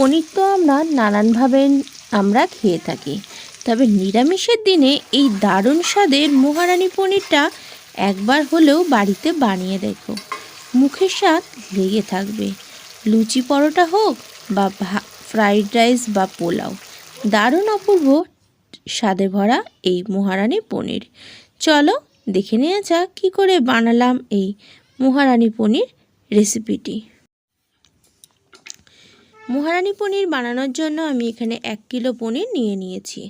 পনির তো আমরা নানানভাবে আমরা খেয়ে থাকি। তবে নিরামিষের দিনে এই দারুণ স্বাদের মহারানী পনিরটা একবার হলেও বাড়িতে বানিয়ে দেখো। মুখের স্বাদ লেগে থাকবে। লুচি পরোটা হোক বা ফ্রাইড রাইস বা পোলাও। দারুণ অপূর্ব স্বাদে ভরা এই মহারানী পনির। চলো দেখে নেওয়া যাক কী করে বানালাম এই মহারানী পনির রেসিপিটি। মহারানী পনির বানানোর জন্য আমি এখানে এক কিলো পনির নিয়ে নিয়েছি।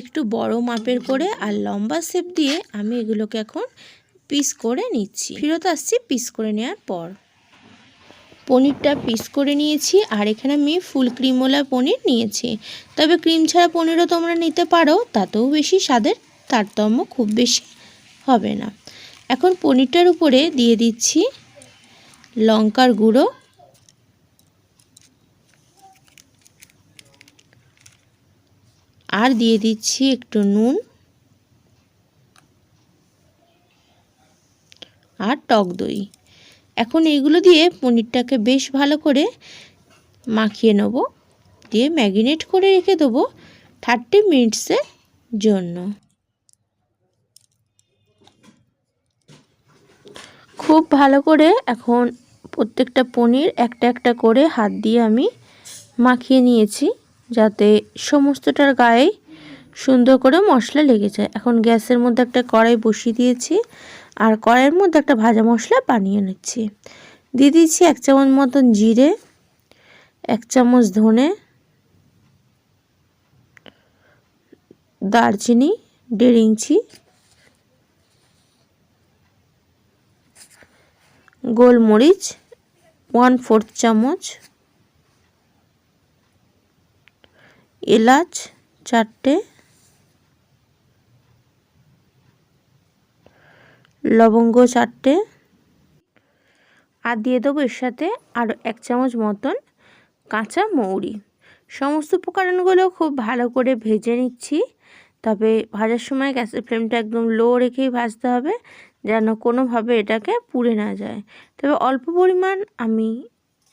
একটু বড় মাপের করে আর লম্বা শেপ দিয়ে আমি এগুলোকে এখন পিস করে নিচ্ছি। ফেরত আসছি পিস করে নেওয়ার পর। পনিরটা পিস করে নিয়েছি আর এখানে আমি ফুল ক্রিমওয়ালা পনির নিয়েছি। তবে ক্রিম ছাড়া পনিরও তোমরা নিতে পারো, তাতেও বেশি স্বাদের তারতম্য খুব বেশি হবে না। এখন পনিরটার উপরে দিয়ে দিচ্ছি লঙ্কার গুঁড়ো আর দিয়ে দিচ্ছি একটু নুন আর টক দই। এখন এইগুলো দিয়ে পনিরটাকে বেশ ভালো করে মাখিয়ে নেব, দিয়ে ম্যাগিনেট করে রেখে দেবো থার্টি মিনিটসের জন্য। খুব ভালো করে এখন প্রত্যেকটা পনির একটা একটা করে হাত দিয়ে আমি মাখিয়ে নিয়েছি। যাতে সমস্তটার গায়ে সুন্দর করে মশলা লেগে যায়। এখন গ্যাসের মধ্যে একটা কড়াই বসিয়ে দিয়েছি আর কড়াইয়ের মধ্যে একটা ভাজা মশলা বানিয়ে নিচ্ছি। দিয়ে দিয়েছি এক চামচ মতন জিরে, এক চামচ ধনে, দারচিনি, দেড় ইঞ্চি, গোলমরিচ, ওয়ান ফোর্থ চামচ এলাচ চারটে, লবঙ্গ চারটে। আর দিয়ে দেবো এর সাথে আরও এক চামচ মতন কাঁচা মৌরি। সমস্ত উপকরণগুলো খুব ভালো করে ভেজে নিচ্ছি। তবে ভাজার সময় গ্যাসের ফ্লেমটা একদম লো রেখেই ভাজতে হবে, যেন কোনোভাবে এটাকে পুড়ে না যায়। তবে অল্প পরিমাণ আমি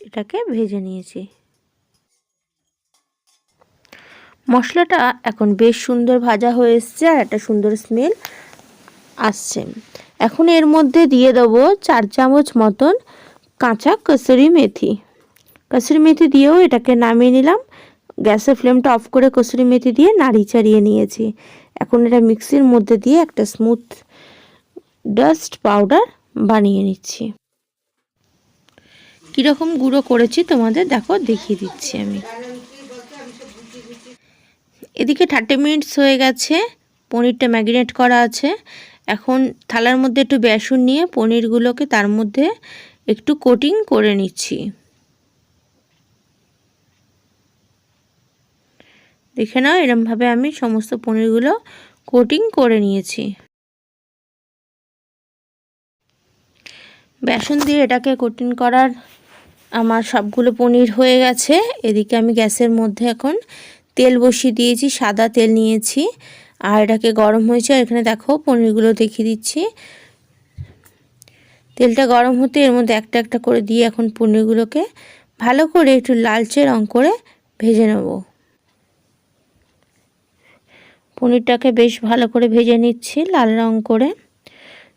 এটাকে ভেজে নিয়েছি। মশলাটা এখন বেশ সুন্দর ভাজা হয়ে এসছে আর একটা সুন্দর স্মেল আসছে। এখন এর মধ্যে দিয়ে দেবো চার চামচ মতন কাঁচা কসুরি মেথি। কসুরি মেথি দিয়েও এটাকে নামিয়ে নিলাম। গ্যাসের ফ্লেমটা অফ করে কসুরি মেথি দিয়ে নাড়ি চাড়িয়ে নিয়েছি। এখন এটা মিক্সির মধ্যে দিয়ে একটা স্মুথ ডাস্ট পাউডার বানিয়ে নিচ্ছি। কীরকম গুঁড়ো করেছি তোমাদের দেখো, দেখিয়ে দিচ্ছি আমি। এদিকে থার্টি মিনিটস হয়ে গেছে, পনিরটা ম্যাগিনেট করা আছে। এখন থালার মধ্যে একটু বেসন নিয়ে পনিরগুলোকে তার মধ্যে একটু কোটিং করে নিচ্ছি। দেখে নাও, এরমভাবে আমি সমস্ত পনিরগুলো কোটিং করে নিয়েছি। বেসন দিয়ে এটাকে কোটিং করার আমার সবগুলো পনির হয়ে গেছে। এদিকে আমি গ্যাসের মধ্যে এখন তেল বসিয়ে দিয়েছি, সাদা তেল নিয়েছি। আর এটাকে গরম হয়েছে এখানে দেখো পনিরগুলো দেখিয়ে দিচ্ছি। তেলটা গরম হতে এর মধ্যে একটা একটা করে দিয়ে এখন পনিরগুলোকে ভালো করে একটু লালচে রং করে ভেজে নেব। পনিরটাকে বেশ ভালো করে ভেজে নিচ্ছি লাল রং করে।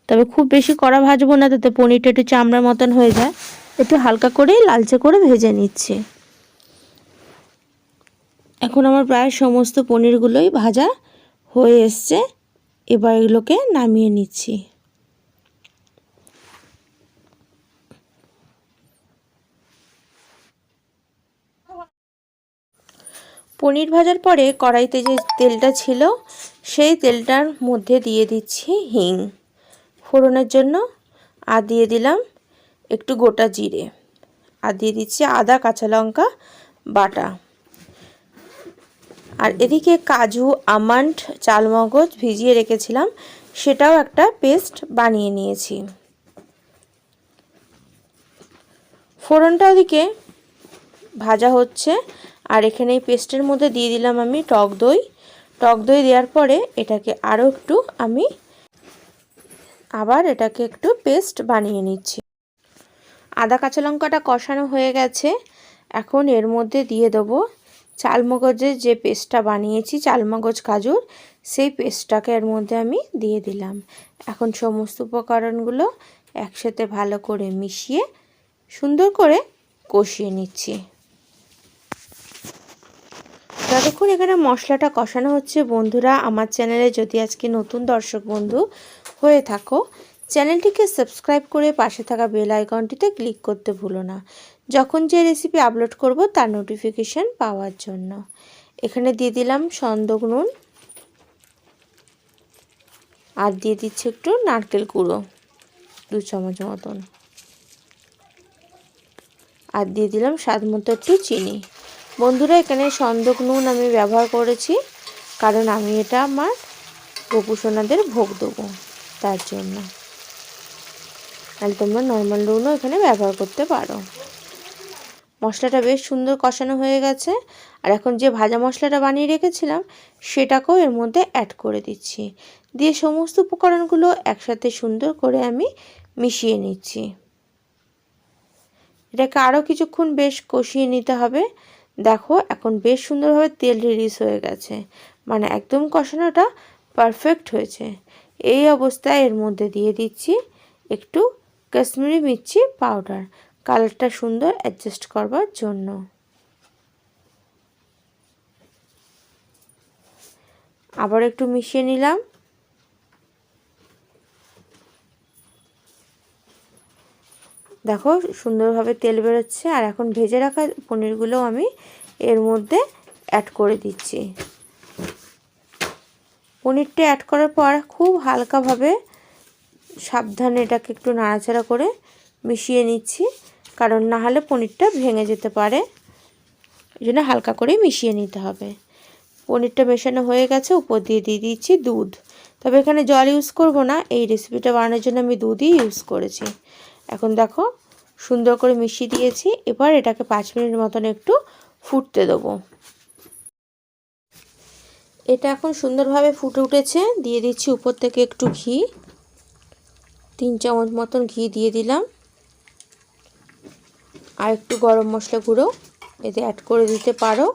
তবে খুব বেশি কড়া ভাজবো না, তাতে পনিরটা একটু চামড়ার মতন হয়ে যায়। একটু হালকা করে লালচে করে ভেজে নিচ্ছি। এখন আমার প্রায় সমস্ত পনিরগুলোই ভাজা হয়ে এসছে। এবার এগুলোকে নামিয়ে নিচ্ছি। পনির ভাজার পরে কড়াইতে যে তেলটা ছিল, সেই তেলটার মধ্যে দিয়ে দিচ্ছি হিং। ফোড়নের জন্য আর দিয়ে দিলাম একটু গোটা জিরে। আর দিয়ে দিচ্ছি আদা, কাঁচা লঙ্কা, বাটা। আর এদিকে কাজু, আমন্ড, চালমগজ ভিজিয়ে রেখেছিলাম, সেটাও একটা পেস্ট বানিয়ে নিয়েছি। ফোড়নটা ওদিকে ভাজা হচ্ছে, আর এখানে এই পেস্টের মধ্যে দিয়ে দিলাম আমি টক দই। টক দই দেওয়ার পরে এটাকে আরও একটু আমি আবার এটাকে একটু পেস্ট বানিয়ে নিচ্ছি। আদা, কাঁচা লঙ্কাটা কষানো হয়ে গেছে, এখন এর মধ্যে দিয়ে দেবো চালমগজের যে পেস্টটা বানিয়েছি, চালমগজ কাজুর সেই পেস্টটাকে এর মধ্যে আমি দিয়ে দিলাম। এখন সমস্ত উপকরণগুলো একসাথে ভালো করে মিশিয়ে সুন্দর করে কষিয়ে নিচ্ছি। যতক্ষণ এখানে মশলাটা কষানো হচ্ছে, বন্ধুরা, আমার চ্যানেলে যদি আজকে নতুন দর্শক বন্ধু হয়ে থাকো, চ্যানেলটিকে সাবস্ক্রাইব করে পাশে থাকা বেল আইকনটিতে ক্লিক করতে ভুলো না। যখন যে রেসিপি আপলোড করব, তার নোটিফিকেশান পাওয়ার জন্য। এখানে দিয়ে দিলাম সন্দক নুন আর দিয়ে দিচ্ছি একটু নারকেল কুড়ো, দু চামচ মতন। আর দিয়ে দিলাম স্বাদ মতো একটু চিনি। বন্ধুরা, এখানে সন্দক নুন আমি ব্যবহার করেছি, কারণ আমি এটা আমার গোপুসোনাদের ভোগ দেবো তার জন্য। আর তোমরা নর্মাল নুনও এখানে ব্যবহার করতে পারো। মশলাটা বেশ সুন্দর কষানো হয়ে গেছে। আর এখন যে ভাজা মশলাটা বানিয়ে রেখেছিলাম, সেটাকেও এর মধ্যে অ্যাড করে দিচ্ছি। দিয়ে সমস্ত উপকরণগুলো একসাথে সুন্দর করে আমি মিশিয়ে নিচ্ছি। এটাকে আরও কিছুক্ষণ বেশ কষিয়ে নিতে হবে। দেখো, এখন বেশ সুন্দরভাবে তেল রিলিজ হয়ে গেছে। মানে একদম কষানোটা পারফেক্ট হয়েছে। এই অবস্থায় এর মধ্যে দিয়ে দিচ্ছি একটু কাশ্মীরি মির্চি পাউডার কালারটা সুন্দর অ্যাডজাস্ট করবার জন্য। আবার একটু মিশিয়ে নিলাম। দেখো সুন্দরভাবে তেল বেরোচ্ছে, আর এখন ভেজে রাখা পনিরগুলো আমি এর মধ্যে অ্যাড করে দিচ্ছি। পনিরটা অ্যাড করার পর খুব হালকাভাবে সাবধানে এটাকে একটু নাড়াচাড়া করে মিশিয়ে নিচ্ছি। কারণ না হলে পনিরটা ভেঙে যেতে পারে। এই জন্য হালকা করে মিশিয়ে নিতে হবে। পনিরটা মেশানো হয়ে গেছে, উপর দিয়ে দিয়ে দিচ্ছি দুধ। তবে এখানে জল ইউজ করব না, এই রেসিপিটা বানানোর জন্য আমি দুধই ইউজ করেছি। এখন দেখো, সুন্দর করে মিশিয়ে দিয়েছি, এবার এটাকে পাঁচ মিনিট মতন একটু ফুটতে দেবো। এটা এখন সুন্দরভাবে ফুটে উঠেছে, দিয়ে দিচ্ছি উপর থেকে একটু ঘি। তিন চামচ মতন ঘি দিয়ে দিলাম। আর একটু গরম মশলা গুঁড়ো এতে অ্যাড করে দিতে পারো।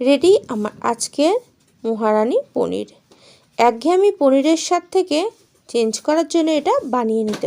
রেডি আমার আজকের মহারানি পনির। একঘেয়েমি পনিরের স্বাদ থেকে চেঞ্জ করার জন্য এটা বানিয়ে নিতে